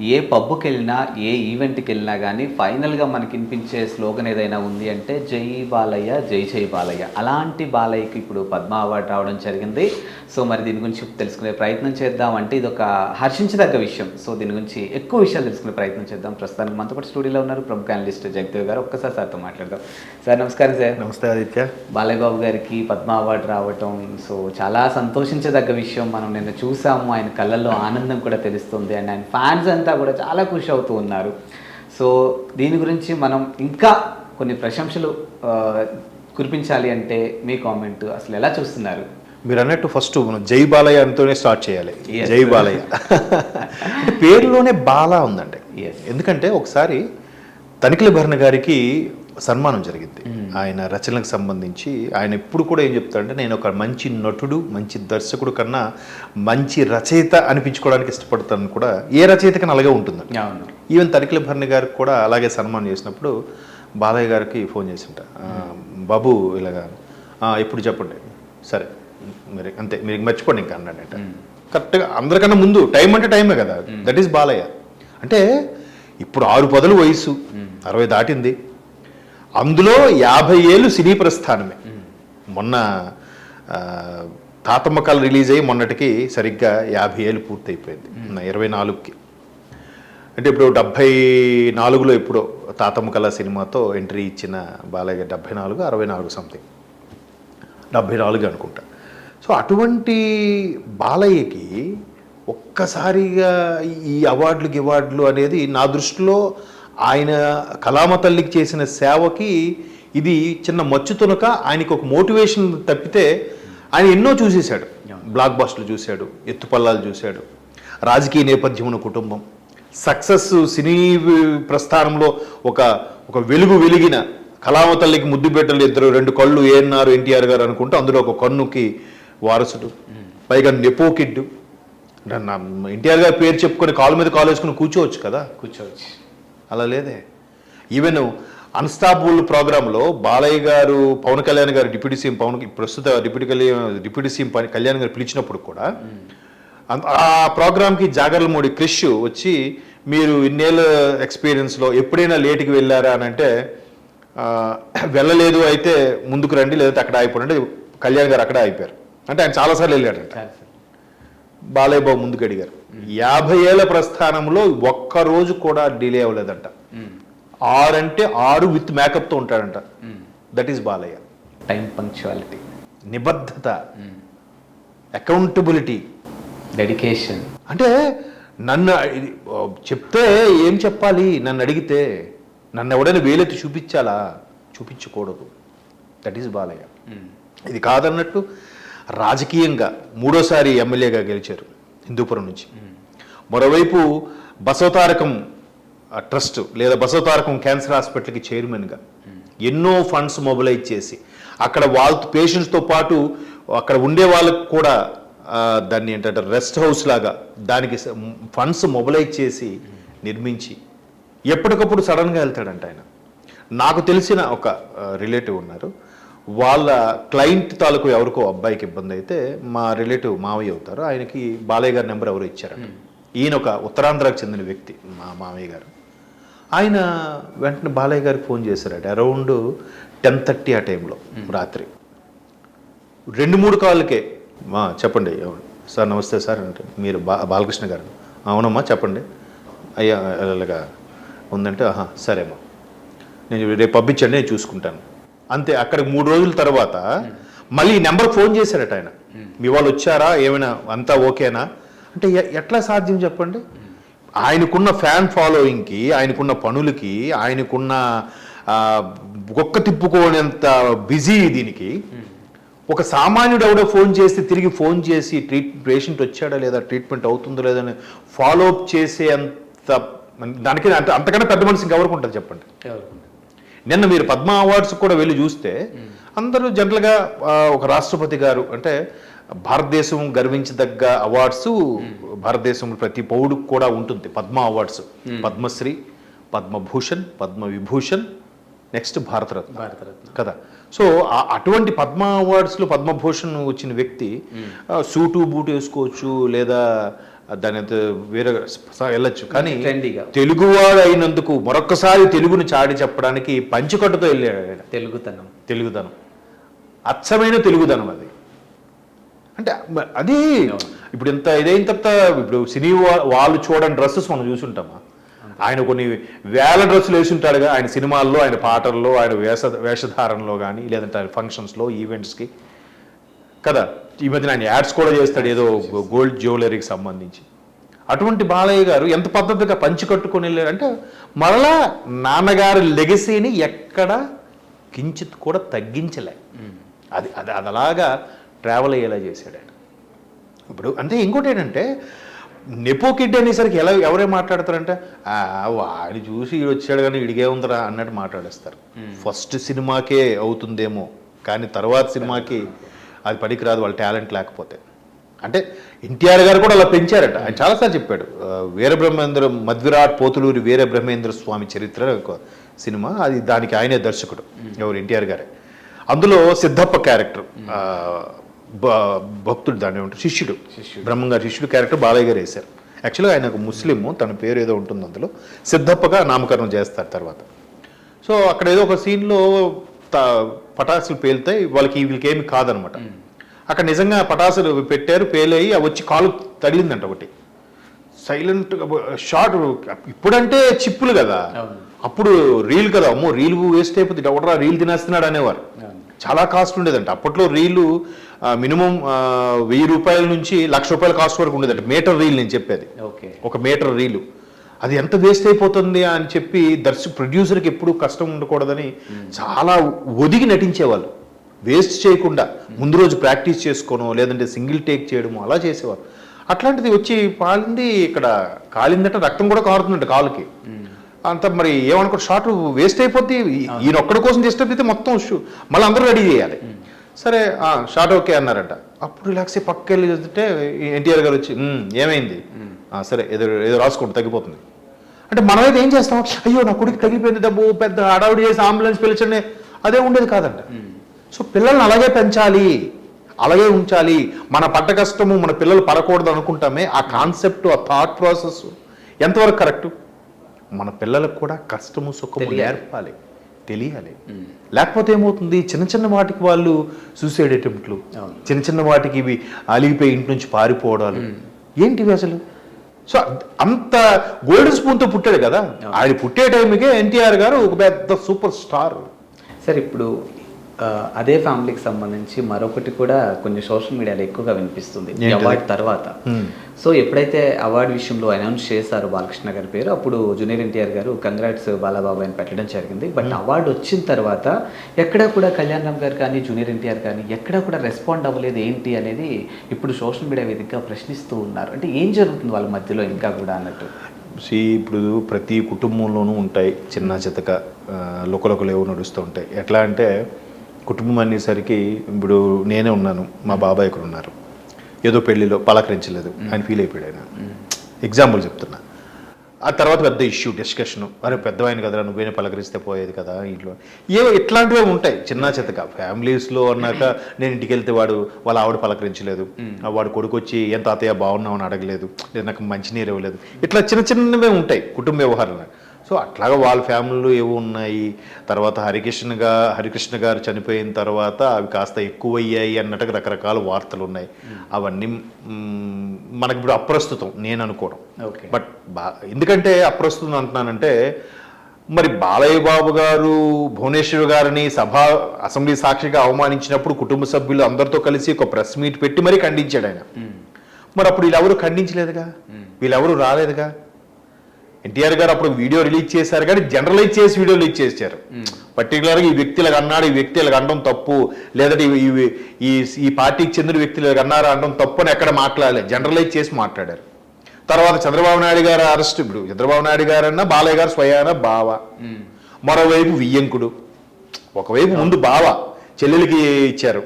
ఏ పబ్కి వెళ్ళినా ఏ ఈవెంట్కి వెళ్ళినా కానీ ఫైనల్గా మనకి వినిపించే స్లోగన్ ఏదైనా ఉంది అంటే జై బాలయ్య జై జై బాలయ్య. అలాంటి బాలయ్యకి ఇప్పుడు పద్మ అవార్డు రావడం జరిగింది. సో మరి దీని గురించి తెలుసుకునే ప్రయత్నం చేద్దాం అంటే ఇది ఒక హర్షించదగ్గ విషయం. సో దీని గురించి ఎక్కువ విషయాలు తెలుసుకునే ప్రయత్నం చేద్దాం. ప్రస్తుతానికి మనతో పాటు స్టూడియోలో ఉన్నారు ప్రముఖ అనలిస్ట్ జగదేవ్ గారు. ఒక్కసారి సార్తో మాట్లాడదాం. సార్ నమస్కారం సార్. నమస్తే ఆదిత్య. బాలయ్య బాబు గారికి పద్మ అవార్డు రావటం సో చాలా సంతోషించదగ్గ విషయం. మనం నిన్న చూసాము ఆయన కళ్ళల్లో ఆనందం కూడా తెలుస్తుంది. అండ్ ఆయన ఫ్యాన్స్ అంతా కూడా చాలా ఖుషి అవుతూ ఉన్నారు. సో దీని గురించి మనం ఇంకా కొన్ని ప్రశంసలు కురిపించాలి అంటే మీ కామెంట్ అసలు ఎలా చూస్తున్నారు? మీరు అన్నట్టు ఫస్ట్ మనం జై బాలయ్య అంతోనే స్టార్ట్ చేయాలి. జై బాలయ్య. అంటే పేరులోనే బాల ఉందండి. ఎందుకంటే ఒకసారి తనిఖీల భరణ గారికి సన్మానం జరిగింది. ఆయన రచనలకు సంబంధించి ఆయన ఎప్పుడు కూడా ఏం చెప్తాడంటే నేను ఒక మంచి నటుడు మంచి దర్శకుడు కన్నా మంచి రచయిత అనిపించుకోవడానికి ఇష్టపడతాను కూడా ఏ రచయిత కన్నా అలాగే ఉంటుంది ఈవెన్ తనిఖీల భరణి గారికి కూడా అలాగే సన్మానం చేసినప్పుడు బాలయ్య గారికి ఫోన్ చేసింట. "ఆ, బాబు ఇలాగా "ఆ, ఇప్పుడు చెప్పండి. సరే మీరు అంతే మీరు మర్చిపోండి ఇంకా అన్నాడంట. కరెక్ట్గా అందరికన్నా ముందు టైం అంటే టైమే కదా. That is Balayya. అంటే ఇప్పుడు ఆరు పదులు వయసు అరవై దాటింది. అందులో యాభై ఏళ్ళు సినీ ప్రస్థానమే. మొన్న ఆ, తాతమ్మ కళ రిలీజ్ అయ్యి మొన్నటికి సరిగ్గా యాభై ఏళ్ళు పూర్తయిపోయింది. ఇరవై నాలుగుకి. అంటే ఇప్పుడు డెబ్భై నాలుగులో ఎప్పుడో తాతమ్మ కళ సినిమాతో ఎంట్రీ ఇచ్చిన బాలయ్య డెబ్భై నాలుగు అరవై నాలుగు సంథింగ్ డెబ్భై నాలుగు అనుకుంటా. సో అటువంటి బాలయ్యకి ఒక్కసారిగా ఈ అవార్డులు గివార్డులు అనేది నా దృష్టిలో ఆయన కళామ తల్లికి చేసిన సేవకి ఇది చిన్న మచ్చు తునక ఆయనకి ఒక మోటివేషన్ తప్పితే ఆయన ఎన్నో చూసేశాడు. బ్లాక్ బాస్టర్లు చూశాడు ఎత్తుపల్లాలు చూశాడు. రాజకీయ నేపథ్యం ఉన్న కుటుంబం. సక్సెస్ సినీ ప్రస్థానంలో ఒక ఒక వెలుగు వెలిగిన కళామ తల్లికి ముద్దు బిడ్డలు ఇద్దరు రెండు కళ్ళు ఏఎన్ఆర్ ఎన్టీఆర్ గారు అనుకుంటే అందులో ఒక కన్నుకి వారసుడు పైగా నెపో కిడ్ నా ఎన్టీఆర్ గారి పేరు చెప్పుకొని కాలు మీద కాలు వేసుకుని కూర్చోవచ్చు కదా? కూర్చోవచ్చు. అలా లేదే. ఈవెన్ అన్స్టాపుల్ ప్రోగ్రాంలో బాలయ్య గారు పవన్ కళ్యాణ్ గారు డిప్యూటీ సీఎం పవన్ ప్రస్తుత డిప్యూటీ కళ్యాణ్ డిప్యూటీ సీఎం పని- కళ్యాణ్ గారు పిలిచినప్పుడు కూడా అంత- ఆ ప్రోగ్రామ్కి జాగర్లమూడి క్రిష్ వచ్చి మీరు ఇన్నేళ్ళ ఎక్స్పీరియన్స్లో ఎప్పుడైనా లేట్కి వెళ్ళారా? అని అంటే వెళ్ళలేదు అయితే ముందుకు రండి లేదంటే అక్కడ అంటే కళ్యాణ్ గారు అక్కడే అయిపోయారు అంటే ఆయన చాలాసార్లు వెళ్ళాడంట. చాలా సార్ బాలయ్య బాబు ముందుకు అడిగారు. యాభై ఏళ్ళ ప్రస్థానంలో ఒక్క రోజు కూడా డిలే అవ్వలేదంట. ఆరు అంటే ఆరు విత్ మేకప్తో ఉంటాడంట. That is Balayya. Time punctuality నిబద్ధత. అకౌంటబిలిటీ డెడికేషన్ అంటే నన్ను చెప్తే ఏం చెప్పాలి? నన్ను అడిగితే నన్ను ఎవడైనా వేలెత్తి చూపించాలా? చూపించకూడదు. That is Balayya. ఇది కాదన్నట్టు రాజకీయంగా మూడోసారి ఎమ్మెల్యేగా గెలిచారు హిందూపురం నుంచి. మరోవైపు బసవతారకం ట్రస్ట్ లేదా బసవతారకం క్యాన్సర్ హాస్పిటల్కి చైర్మన్గా ఎన్నో ఫండ్స్ మొబిలైజ్ చేసి అక్కడ వాళ్ళ పేషెంట్స్తో పాటు అక్కడ ఉండే వాళ్ళకు కూడా దాన్ని ఏంటంటే రెస్ట్ హౌస్ లాగా దానికి ఫండ్స్ మొబిలైజ్ చేసి నిర్మించి ఎప్పటికప్పుడు సడన్గా వెళ్తాడంట ఆయన. నాకు తెలిసిన ఒక రిలేటివ్ ఉన్నారు. వాళ్ళ క్లయింట్ తాలూకు ఎవరికో అబ్బాయికి ఇబ్బంది అయితే మా రిలేటివ్ మావయ్య అవుతారు. ఆయనకి బాలయ్య గారి నెంబర్ ఎవరు ఇచ్చారు ఈయన ఒక ఉత్తరాంధ్రకు చెందిన వ్యక్తి మా మావయ్య గారు. ఆయన వెంటనే బాలయ్య గారికి ఫోన్ చేశారట. అరౌండ్ టెన్ థర్టీ ఆ టైంలో రాత్రి. రెండు మూడు కాళ్ళకే. మా చెప్పండి? సార్ నమస్తే సార్ అంటే మీరు బా బాలకృష్ణ గారు. అవునమ్మా చెప్పండి. అయ్యా ఉందంటే ఆహా సరేమ్మా. నేను రేపు పంపించండి నేను చూసుకుంటాను. అంతే అక్కడికి మూడు రోజుల తర్వాత మళ్ళీ ఈ నెంబర్ ఫోన్ చేశారట ఆయన. మీ వాళ్ళు వచ్చారా? ఏమైనా? అంతా ఓకేనా? అంటే ఎట్లా సాధ్యం చెప్పండి? ఆయనకున్న ఫ్యాన్ ఫాలోయింగ్కి ఆయనకున్న పనులకి ఆయనకున్న గొక్క తిప్పుకోనేంత బిజీ దీనికి. ఒక సామాన్యుడు ఎవడో ఫోన్ చేస్తే తిరిగి ఫోన్ చేసి ట్రీట్ పేషెంట్ వచ్చాడా లేదా? ట్రీట్మెంట్ అవుతుందో లేదని ఫాలో అప్ చేసే అంత దానికి అంత అంతకన్నా పెద్ద మనిషి ఇంకెవరికి ఉంటుంది చెప్పండి? నిన్న మీరు పద్మ అవార్డ్స్ కూడా వెళ్ళి చూస్తే అందరూ జనరల్గా ఒక రాష్ట్రపతి గారు అంటే భారతదేశం గర్వించదగ్గ అవార్డ్స్ భారతదేశంలో ప్రతి పౌరుడికి కూడా ఉంటుంది పద్మ అవార్డ్స్. పద్మశ్రీ పద్మభూషణ్ పద్మ విభూషణ్ నెక్స్ట్ భారతరత్న. భారతరత్న. కదా? సో అటువంటి పద్మ అవార్డ్స్లో పద్మభూషణ్ వచ్చిన వ్యక్తి సూటు బూటు వేసుకోవచ్చు లేదా దాని వేరే వెళ్ళొచ్చు. కానీ తెలుగువాడు అయినందుకు మరొక్కసారి తెలుగును చాటి చెప్పడానికి పంచుకట్టుతో వెళ్ళాడు ఆయన. తెలుగుతనం. తెలుగుదనం అచ్చమైన తెలుగుదనం అది. అంటే అది ఇప్పుడు ఇంత ఇదైన తర్వాత ఇప్పుడు సినీ వాళ్ళు చూడని డ్రెస్సెస్ మనం చూసుంటామా? ఆయన కొన్ని వేల డ్రెస్సులు వేసుంటాడుగా ఆయన సినిమాల్లో ఆయన పాటల్లో ఆయన వేష వేషధారణలో కానీ లేదంటే ఆయన ఫంక్షన్స్లో ఈవెంట్స్కి. కదా ఈ మధ్యన ఆయన యాడ్స్ కూడా చేస్తాడు ఏదో గోల్డ్ జ్యువెలరీకి సంబంధించి. అటువంటి బాలయ్య గారు ఎంత పద్ధతిగా పంచి కట్టుకొని వెళ్ళారు అంటే మరలా నాన్నగారి లెగసీని ఎక్కడ కించిత్ కూడా తగ్గించలే. అది అది అది అలాగా ట్రావెల్ అయ్యేలా చేశాడు ఆయన. ఇప్పుడు అంటే ఇంకోటి ఏంటంటే నెపో కిడ్ అనేసరికి ఎలా ఎవరే మాట్లాడతారంటే "ఆ, వాడిని చూసి ఈడు వచ్చాడు కానీ ఇడిగే ఉందిరా అన్నట్టు మాట్లాడేస్తారు. ఫస్ట్ సినిమాకే అవుతుందేమో కానీ తర్వాత సినిమాకి అది పనికిరాదు వాళ్ళ టాలెంట్ లేకపోతే. అంటే ఎన్టీఆర్ గారు కూడా అలా పెంచారట. ఆయన చాలాసార్లు చెప్పాడు వీరబ్రహ్మేంద్ర మధ్విరాట్ పోతులూరి వీరబ్రహ్మేంద్ర స్వామి చరిత్ర ఒక సినిమా అది దానికి ఆయనే దర్శకుడు ఎవరు? ఎన్టీఆర్ గారే. అందులో సిద్ధప్ప క్యారెక్టర్ భక్తుడు దాని ఏమంటారు? శిష్యుడు. బ్రహ్మంగారి శిష్యుడు క్యారెక్టర్ బాలయ్య గారు వేశారు. యాక్చువల్గా ఆయన ఒక ముస్లిం తన పేరు ఏదో ఉంటుంది అందులో. సిద్ధప్పగా నామకరణం చేస్తారు తర్వాత. సో అక్కడ ఏదో ఒక సీన్లో పటాసులు పేలుతాయి. వాళ్ళకి వీళ్ళకి ఏమి కాదనమాట అక్కడ నిజంగా పటాసులు పెట్టారు పేలయి అవి వచ్చి కాలు తగిలిందంట ఒకటి. సైలెంట్ షార్ట్ ఇప్పుడంటే చిప్పులు కదా. అప్పుడు రీల్ కదా. అమ్మో రీల్ వేస్ట్ అయిపోతుంది. ఎవడరా రీల్ తినేస్తున్నాడు అనేవారు. చాలా కాస్ట్ ఉండేదంట. అప్పట్లో రీలు మినిమం వెయ్యి రూపాయల నుంచి లక్ష రూపాయల కాస్ట్ వరకు ఉండేదంట. మీటర్ రీల్ నేను చెప్పేది. ఓకే. ఒక మీటర్ రీలు. అది ఎంత వేస్ట్ అయిపోతుంది అని చెప్పి దర్శక ప్రొడ్యూసర్కి ఎప్పుడు కష్టం ఉండకూడదని చాలా ఒదిగి నటించేవాళ్ళు. వేస్ట్ చేయకుండా ముందు రోజు ప్రాక్టీస్ చేసుకోనో లేదంటే సింగిల్ టేక్ చేయడమో అలా చేసేవారు అట్లాంటిది వచ్చి పాలింది ఇక్కడ కాలిందంటే రక్తం కూడా కారుతుందంట కాలుకి. అంత మరి ఏమనుకో షార్ట్ వేస్ట్ అయిపోద్ది. ఈయన ఒక్కడి కోసం డిస్టర్బ్ అయితే మొత్తం షూ మళ్ళీ అందరూ రెడీ చేయాలి. సరే షార్ట్ ఓకే అన్నారంట. అప్పుడు రిలాక్స్ అయ్యి పక్కకి వెళ్ళి చూస్తుంటే ఎన్టీఆర్ గారు వచ్చి "ఉమ్, ఏమైంది? "ఆ, సరే ఏదో ఏదో రాసుకోండి తగ్గిపోతుంది. అంటే మనమైతే ఏం చేస్తాం? అయ్యో నా కొడుకు తగ్గిపోయింది డబ్బు పెద్ద హడావుడి చేసి అంబులెన్స్ పిలిచండి. అదే ఉండేది కాదంట. సో పిల్లల్ని అలాగే పెంచాలి అలాగే ఉంచాలి. మన పడ్డ కష్టము మన పిల్లలు పడకూడదు అనుకుంటామే ఆ కాన్సెప్ట్ ఆ థాట్ ప్రాసెస్ ఎంతవరకు కరెక్ట్? మన పిల్లలకు కూడా కష్టము సుఖము. నేర్పాలి. తెలియాలి. లేకపోతే ఏమవుతుంది? చిన్న చిన్న వాటికి వాళ్ళు సూసైడ్ అటెంప్ట్లు. చిన్న చిన్న వాటికి ఇవి అలిగిపోయి ఇంటి నుంచి పారిపోవడాలు. ఏంటివి అసలు? సో అంత గోల్డెన్ స్పూన్తో పుట్టాడు కదా. ఆయన పుట్టే టైంకే ఎన్టీఆర్ గారు ఒక పెద్ద సూపర్ స్టార్ సార్ ఇప్పుడు అదే ఫ్యామిలీకి సంబంధించి మరొకటి కూడా కొన్ని సోషల్ మీడియాలో ఎక్కువగా వినిపిస్తుంది ఈ? అవార్డు తర్వాత. సో ఎప్పుడైతే అవార్డు విషయంలో అనౌన్స్ చేశారు బాలకృష్ణ గారి పేరు అప్పుడు జూనియర్ ఎన్టీఆర్ గారు కంగ్రాట్స్ బాలాబాబు అని పెట్టడం జరిగింది. బట్ అవార్డు వచ్చిన తర్వాత ఎక్కడా కూడా కళ్యాణ్ రామ్ గారు కానీ జూనియర్ ఎన్టీఆర్ కానీ ఎక్కడా కూడా రెస్పాండ్ అవ్వలేదు ఏంటి అనేది ఇప్పుడు సోషల్ మీడియా వేదికగా ప్రశ్నిస్తూ ఉన్నారు. అంటే ఏం జరుగుతుంది వాళ్ళ మధ్యలో ఇంకా కూడా అన్నట్టు? సి ఇప్పుడు ప్రతి కుటుంబంలోనూ ఉంటాయి చిన్న చితక ఆ, లుకలుకలు ఏవో నడుస్తూ ఉంటాయి. ఎట్లా అంటే కుటుంబం అనేసరికి ఇప్పుడు నేనే ఉన్నాను మా బాబాయ్ ఇక్కడ ఉన్నారు ఏదో పెళ్ళిలో పలకరించలేదు ఆయన ఫీల్ అయిపోయాడు ఆయన. ఎగ్జాంపుల్ చెప్తున్నా. ఆ తర్వాత పెద్ద ఇష్యూ డిస్కషన్ అరే పెద్దవాయన కదరా నువ్వేనే పలకరిస్తే పోయేది కదా ఇంట్లో. ఏవో ఇట్లాంటివే ఉంటాయి చిన్న చితక ఫ్యామిలీస్లో అన్నాక నేను ఇంటికి వెళ్తే వాడు వాళ్ళ ఆవిడ పలకరించలేదు. వాడు కొడుకు వచ్చి ఏం తాతయ్య బాగున్నావు? అని అడగలేదు. లేదా నాకు మంచినీరు ఇవ్వలేదు. ఇట్లా చిన్న చిన్నవే ఉంటాయి కుటుంబ వ్యవహారాలు. సో అట్లాగా వాళ్ళ ఫ్యామిలీలో ఏవో ఉన్నాయి. తర్వాత హరికృష్ణగా హరికృష్ణ గారు చనిపోయిన తర్వాత అవి కాస్త ఎక్కువయ్యాయి అన్నట్టుగా రకరకాల వార్తలు ఉన్నాయి. అవన్నీ మ్, మనకి ఇప్పుడు అప్రస్తుతం నేను అనుకోవడం. ఓకే. బట్ బా ఎందుకంటే అప్రస్తుతం అంటున్నానంటే మరి బాలయ్య బాబు గారు భువనేశ్వర్ గారిని సభ అసెంబ్లీ సాక్షిగా అవమానించినప్పుడు కుటుంబ సభ్యులు అందరితో కలిసి ఒక ప్రెస్ మీట్ పెట్టి మరీ ఖండించాడు ఆయన. మరి అప్పుడు వీళ్ళెవరు ఖండించలేదుగా? వీళ్ళెవరు రాలేదుగా? ఎన్టీఆర్ గారు అప్పుడు వీడియో రిలీజ్ చేశారు కానీ జనరలైజ్ చేసి వీడియో రిలీజ్ చేశారు. పర్టికులర్గా ఈ వ్యక్తులకు అన్నాడు ఈ వ్యక్తులకు అనడం తప్పు. లేదంటే ఈ ఈ పార్టీకి చెందిన వ్యక్తులకు అన్నారు అనడం తప్పు అని ఎక్కడ మాట్లాడలేదు జనరలైజ్ చేసి మాట్లాడారు. తర్వాత చంద్రబాబు నాయుడు గారు అరెస్ట్ ఇప్పుడు. చంద్రబాబు నాయుడు గారు అన్న బాలయ్య గారు స్వయాన బావ. మరోవైపు వియ్యంకుడు. ఒకవైపు ముందు బావ చెల్లెలకి ఇచ్చారు.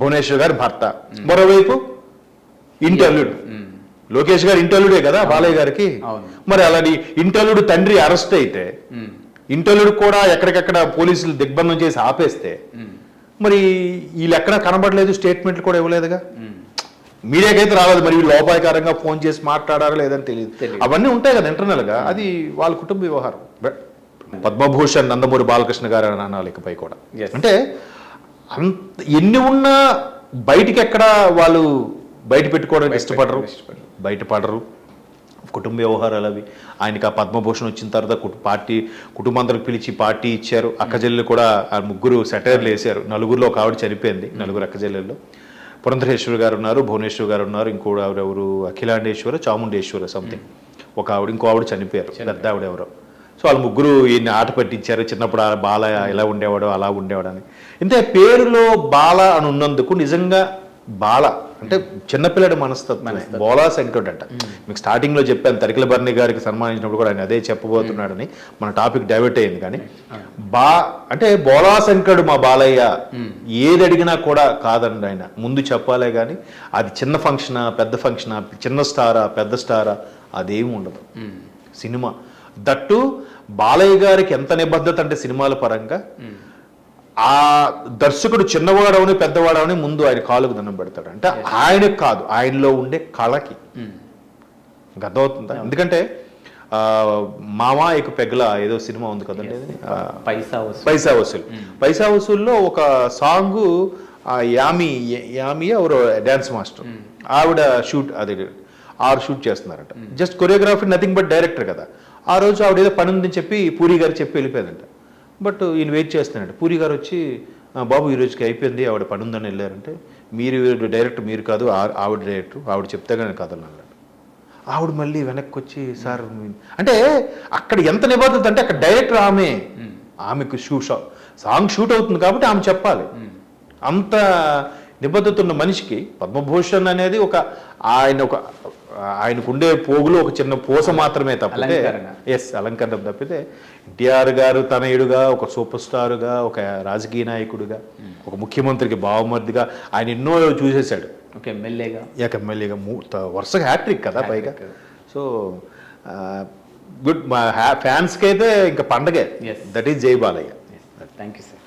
భువనేశ్వర్ గారి భర్త. మరోవైపు ఇంటర్లుడు లోకేష్ గారు ఇంటర్లుడే కదా బాలయ్య గారికి. మరి అలాంటి ఇంటర్లుడు తండ్రి అరెస్ట్ అయితే. ఇంటర్వ్యూలు కూడా ఎక్కడికెక్కడ పోలీసులు దిగ్బంధం చేసి ఆపేస్తే మరి వీళ్ళు ఎక్కడ కనబడలేదు స్టేట్మెంట్లు కూడా ఇవ్వలేదుగా మీడియాకైతే రాలేదు మరి వీళ్ళు లోపాయకారంగా ఫోన్ చేసి మాట్లాడారా లేదని తెలియదు. అవన్నీ ఉంటాయి కదా ఇంటర్నల్గా అది వాళ్ళ కుటుంబ వ్యవహారం పద్మభూషణ్ నందమూరి బాలకృష్ణ గారు అని అనాలి ఇకపై కూడా. అంటే అంత ఎన్ని ఉన్నా బయటికి ఎక్కడ వాళ్ళు బయట పెట్టుకోవడానికి ఇష్టపడరు ఇష్టపడరు. బయటపడరు. కుటుంబ వ్యవహారాలు అవి. ఆయనకి ఆ పద్మభూషణ్ వచ్చిన తర్వాత పార్టీ కుటుంబాంతరకు పిలిచి పార్టీ ఇచ్చారు. అక్కజెల్లెలు కూడా ఆ ముగ్గురు సెటైర్లు వేశారు. నలుగురిలో ఒక ఆవిడ చనిపోయింది. నలుగురు అక్కజెల్లెల్లో. పురంధరేశ్వర్ గారు ఉన్నారు భువనేశ్వర్ గారు ఉన్నారు ఇంకో ఆవిడ ఎవరు? అఖిలాండేశ్వర చాముండేశ్వర సంథింగ్ ఒక ఆవిడ ఇంకో ఆవిడ చనిపోయారు. పెద్ద ఆవిడ ఎవరో. సో వాళ్ళు ముగ్గురు ఈయన్ని ఆట పట్టించారు. చిన్నప్పుడు ఆ బాల ఎలా ఉండేవాడో అలా ఉండేవాడు అని ఇంతే పేరులో బాల అని ఉన్నందుకు నిజంగా బాల అంటే చిన్నపిల్లడి మనస్తత్వం. బోలా శంకరుడు అంట మీకు స్టార్టింగ్లో చెప్పాను తరికల బర్ణి గారికి సన్మానించినప్పుడు కూడా ఆయన అదే చెప్పబోతున్నాడని మన టాపిక్ డైవర్ట్ అయింది. కానీ బా అంటే బోలా శంకరుడు మా బాలయ్య ఏది అడిగినా కూడా కాదండి ఆయన. ముందు చెప్పాలే కానీ అది చిన్న ఫంక్షనా పెద్ద ఫంక్షనా చిన్న స్టారా పెద్ద స్టారా అదేమి ఉండదు. సినిమా. దట్టు బాలయ్య గారికి ఎంత నిబద్ధత అంటే సినిమాల పరంగా ఆ దర్శకుడు చిన్నవాడవని పెద్దవాడవని ముందు ఆయన కాలుకు దండం పెడతాడు. అంటే ఆయనకు కాదు ఆయనలో ఉండే కళకి. ఇంకా అర్థమవుతుందా? ఎందుకంటే ఆ, మామా ఇక పెగల ఏదో సినిమా ఉంది కదండి? ఆ, పైసా వసూలు. పైసా వసూలు. పైసా వసూల్లో ఒక సాంగ్ యామి యామి ఎవరు డ్యాన్స్ మాస్టర్. ఆవిడ షూట్ అది ఆరు షూట్ చేస్తున్నారట. Just choreography nothing but director కదా. ఆ రోజు ఆవిడ ఏదో పని ఉందని చెప్పి పూరి గారు చెప్పి వెళ్ళిపోయిందంట బట్ ఈయన వెయిట్ చేస్తున్నాడు. పూరి గారు వచ్చి "ఆ, బాబు ఈ రోజుకి అయిపోయింది ఆవిడ పని ఉందని వెళ్ళారంటే మీరు డైరెక్టర్ మీరు కాదు ఆవిడ డైరెక్టర్ ఆవిడ చెప్తే కానీ కథలు అన్నాడు ఆవిడ మళ్ళీ వెనక్కి వచ్చి సార్ మీ-" అంటే అక్కడ ఎంత నిబద్ధత అంటే అక్కడ డైరెక్టర్ ఆమె ఆమెకు షూ షా- సాంగ్ షూట్ అవుతుంది కాబట్టి ఆమె చెప్పాలి. అంత నిబద్ధత ఉన్న మనిషికి పద్మభూషణ్ అనేది ఒక ఆయన ఒక ఆయనకు ఉండే పోగులు ఒక చిన్న పూస మాత్రమే తప్పితే. ఎస్ అలంకరణ తప్పితే ఎన్టీఆర్ గారు తనయుడుగా ఒక సూపర్ స్టారుగా ఒక రాజకీయ నాయకుడిగా ఒక ముఖ్యమంత్రికి బావమర్దిగా ఆయన ఎన్నో చూసేశాడు. ఓకే ఎమ్మెల్యేగా. యాక ఎమ్మెల్యేగా వరుసగా హ్యాట్రిక్ కదా పైగా. సో గుడ్ మా ఫ్యాన్స్కి అయితే ఇంకా పండగే. Yes. దట్ ఈస్ జై బాలయ్య. Thank you sir